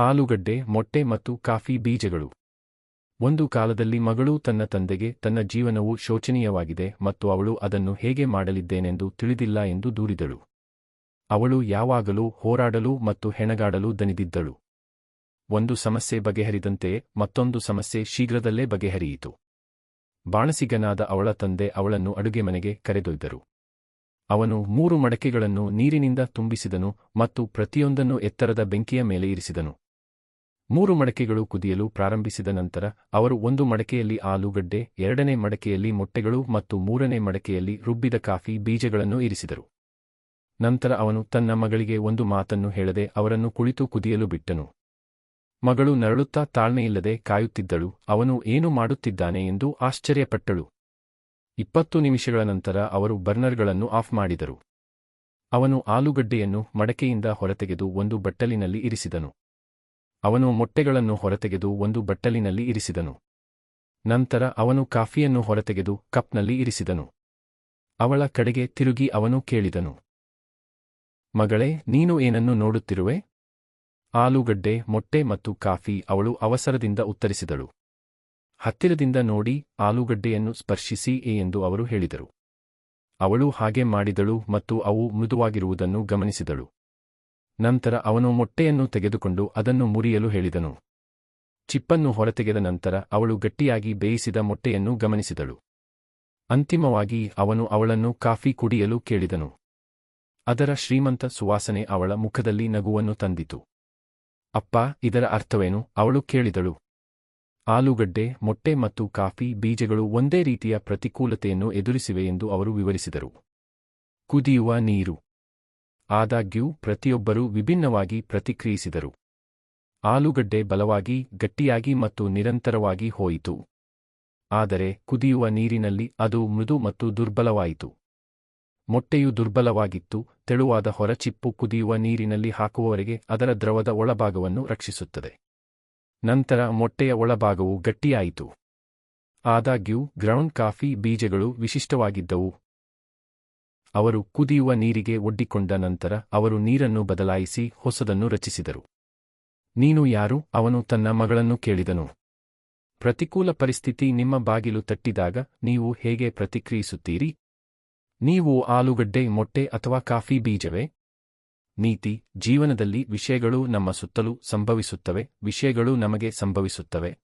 ಆಲೂಗಡ್ಡೆ, ಮೊಟ್ಟೆ ಮತ್ತು ಕಾಫಿ ಬೀಜಗಳು. ಒಂದು ಕಾಲದಲ್ಲಿ ಮಗಳು ತನ್ನ ತಂದೆಗೆ ತನ್ನ ಜೀವನವು ಶೋಚನೀಯವಾಗಿದೆ ಮತ್ತು ಅವಳು ಅದನ್ನು ಹೇಗೆ ಮಾಡಲಿದ್ದೇನೆಂದು ತಿಳಿದಿಲ್ಲ ಎಂದು ದೂರಿದಳು. ಅವಳು ಯಾವಾಗಲೂ ಹೋರಾಡಲು ಮತ್ತು ಹೆಣಗಾಡಲು ದನಿದಿದ್ದಳು ಒಂದು ಸಮಸ್ಯೆ ಬಗೆಹರಿದಂತೆ ಮತ್ತೊಂದು ಸಮಸ್ಯೆ ಶೀಘ್ರದಲ್ಲೇ ಬಗೆಹರಿಯಿತು. ಬಾಣಸಿಗನಾದ ಅವಳ ತಂದೆ ಅವಳನ್ನು ಅಡುಗೆ ಮನೆಗೆ ಕರೆದೊಯ್ದರು. ಅವನು ಮೂರು ಮಡಕೆಗಳನ್ನು ನೀರಿನಿಂದ ತುಂಬಿಸಿದನು ಮತ್ತು ಪ್ರತಿಯೊಂದನ್ನು ಎತ್ತರದ ಬೆಂಕಿಯ ಮೇಲೆ ಇರಿಸಿದನು. ಮೂರು ಮಡಕೆಗಳು ಕುದಿಯಲು ಪ್ರಾರಂಭಿಸಿದ ನಂತರ ಅವರು ಒಂದು ಮಡಕೆಯಲ್ಲಿ ಆಲೂಗಡ್ಡೆ, ಎರಡನೇ ಮಡಕೆಯಲ್ಲಿ ಮೊಟ್ಟೆಗಳು ಮತ್ತು ಮೂರನೇ ಮಡಕೆಯಲ್ಲಿ ರುಬ್ಬಿದ ಕಾಫಿ ಬೀಜಗಳನ್ನು ಇರಿಸಿದರು. ನಂತರ ಅವನು ತನ್ನ ಮಗಳಿಗೆ ಒಂದು ಮಾತನ್ನು ಹೇಳದೆ ಅವರನ್ನು ಕುಳಿತು ಕುದಿಯಲು ಬಿಟ್ಟನು. ಮಗಳು ನರಳುತ್ತಾ ತಾಳ್ಮೆಯಿಲ್ಲದೆ ಕಾಯುತ್ತಿದ್ದಳು, ಅವನು ಏನು ಮಾಡುತ್ತಿದ್ದಾನೆ ಎಂದು ಆಶ್ಚರ್ಯಪಟ್ಟಳು. ಇಪ್ಪತ್ತು ನಿಮಿಷಗಳ ನಂತರ ಅವರು ಬರ್ನರ್ಗಳನ್ನು ಆಫ್ ಮಾಡಿದರು. ಅವನು ಆಲೂಗಡ್ಡೆಯನ್ನು ಮಡಕೆಯಿಂದ ಹೊರತೆಗೆದು ಒಂದು ಬಟ್ಟಲಿನಲ್ಲಿ ಇರಿಸಿದನು. ಅವನು ಮೊಟ್ಟೆಗಳನ್ನು ಹೊರತೆಗೆದು ಒಂದು ಬಟ್ಟಲಿನಲ್ಲಿ ಇರಿಸಿದನು. ನಂತರ ಅವನು ಕಾಫಿಯನ್ನು ಹೊರತೆಗೆದು ಕಪ್ನಲ್ಲಿ ಇರಿಸಿದನು. ಅವಳ ಕಡೆಗೆ ತಿರುಗಿ ಅವನು ಕೇಳಿದನು. ಮಗಳೇ, ನೀನು ಏನನ್ನು ನೋಡುತ್ತಿರುವೆ? ಆಲೂಗಡ್ಡೆ, ಮೊಟ್ಟೆ ಮತ್ತು ಕಾಫಿ ಅವಳು ಅವಸರದಿಂದ ಉತ್ತರಿಸಿದಳು. ಹತ್ತಿರದಿಂದ ನೋಡಿ, ಆಲೂಗಡ್ಡೆಯನ್ನು ಸ್ಪರ್ಶಿಸಿ ಏ ಎಂದು ಅವರು ಹೇಳಿದರು. ಅವಳು ಹಾಗೆ ಮಾಡಿದಳು ಮತ್ತು ಅವು ಮೃದುವಾಗಿರುವುದನ್ನು ಗಮನಿಸಿದಳು. ನಂತರ ಅವನು ಮೊಟ್ಟೆಯನ್ನು ತೆಗೆದುಕೊಂಡು ಅದನ್ನು ಮುರಿಯಲು ಹೇಳಿದನು. ಚಿಪ್ಪನ್ನು ಹೊರತೆಗೆದ ನಂತರ ಅವಳು ಗಟ್ಟಿಯಾಗಿ ಬೇಯಿಸಿದ ಮೊಟ್ಟೆಯನ್ನು ಗಮನಿಸಿದಳು. ಅಂತಿಮವಾಗಿ ಅವನು ಅವಳನ್ನು ಕಾಫಿ ಕುಡಿಯಲು ಕೇಳಿದನು. ಅದರ ಶ್ರೀಮಂತ ಸುವಾಸನೆ ಅವಳ ಮುಖದಲ್ಲಿ ನಗುವನ್ನು ತಂದಿತು. ಅಪ್ಪ, ಇದರ ಅರ್ಥವೇನು? ಅವಳು ಕೇಳಿದಳು. ಆಲೂಗಡ್ಡೆ, ಮೊಟ್ಟೆ ಮತ್ತು ಕಾಫಿ ಬೀಜಗಳು ಒಂದೇ ರೀತಿಯ ಪ್ರತಿಕೂಲತೆಯನ್ನು ಎದುರಿಸಿವೆ ಎಂದು ಅವರು ವಿವರಿಸಿದರು. ಕುದಿಯುವ ನೀರು. ಆದಾಗ್ಯೂ ಪ್ರತಿಯೊಬ್ಬರೂ ವಿಭಿನ್ನವಾಗಿ ಪ್ರತಿಕ್ರಿಯಿಸಿದರು. ಆಲೂಗಡ್ಡೆ ಬಲವಾಗಿ, ಗಟ್ಟಿಯಾಗಿ ಮತ್ತು ನಿರಂತರವಾಗಿ ಹೋಯಿತು. ಆದರೆ ಕುದಿಯುವ ನೀರಿನಲ್ಲಿ ಅದು ಮೃದು ಮತ್ತು ದುರ್ಬಲವಾಯಿತು. ಮೊಟ್ಟೆಯು ದುರ್ಬಲವಾಗಿತ್ತು, ತೆಳುವಾದ ಹೊರಚಿಪ್ಪು ಕುದಿಯುವ ನೀರಿನಲ್ಲಿ ಹಾಕುವವರೆಗೆ ಅದರ ದ್ರವದ ಒಳಭಾಗವನ್ನು ರಕ್ಷಿಸುತ್ತದೆ. ನಂತರ ಮೊಟ್ಟೆಯ ಒಳಭಾಗವು ಗಟ್ಟಿಯಾಯಿತು. ಆದಾಗ್ಯೂ ಗ್ರೌಂಡ್ ಕಾಫಿ ಬೀಜಗಳು ವಿಶಿಷ್ಟವಾಗಿದ್ದವು. ಅವರು ಕುದಿಯುವ ನೀರಿಗೆ ಒಡ್ಡಿಕೊಂಡ ನಂತರ ಅವರು ನೀರನ್ನು ಬದಲಾಯಿಸಿ ಹೊಸದನ್ನು ರಚಿಸಿದರು. ನೀನು ಯಾರು? ಅವನು ತನ್ನ ಮಗಳನ್ನು ಕೇಳಿದನು. ಪ್ರತಿಕೂಲ ಪರಿಸ್ಥಿತಿ ನಿಮ್ಮ ಬಾಗಿಲು ತಟ್ಟಿದಾಗ ನೀವು ಹೇಗೆ ಪ್ರತಿಕ್ರಿಯಿಸುತ್ತೀರಿ? ನೀವು ಆಲೂಗಡ್ಡೆ, ಮೊಟ್ಟೆ ಅಥವಾ ಕಾಫಿ ಬೀಜವೇ? ನೀತಿ, ಜೀವನದಲ್ಲಿ ವಿಷಯಗಳು ನಮ್ಮ ಸುತ್ತಲೂ ಸಂಭವಿಸುತ್ತವೆ, ವಿಷಯಗಳು ನಮಗೆ ಸಂಭವಿಸುತ್ತವೆ.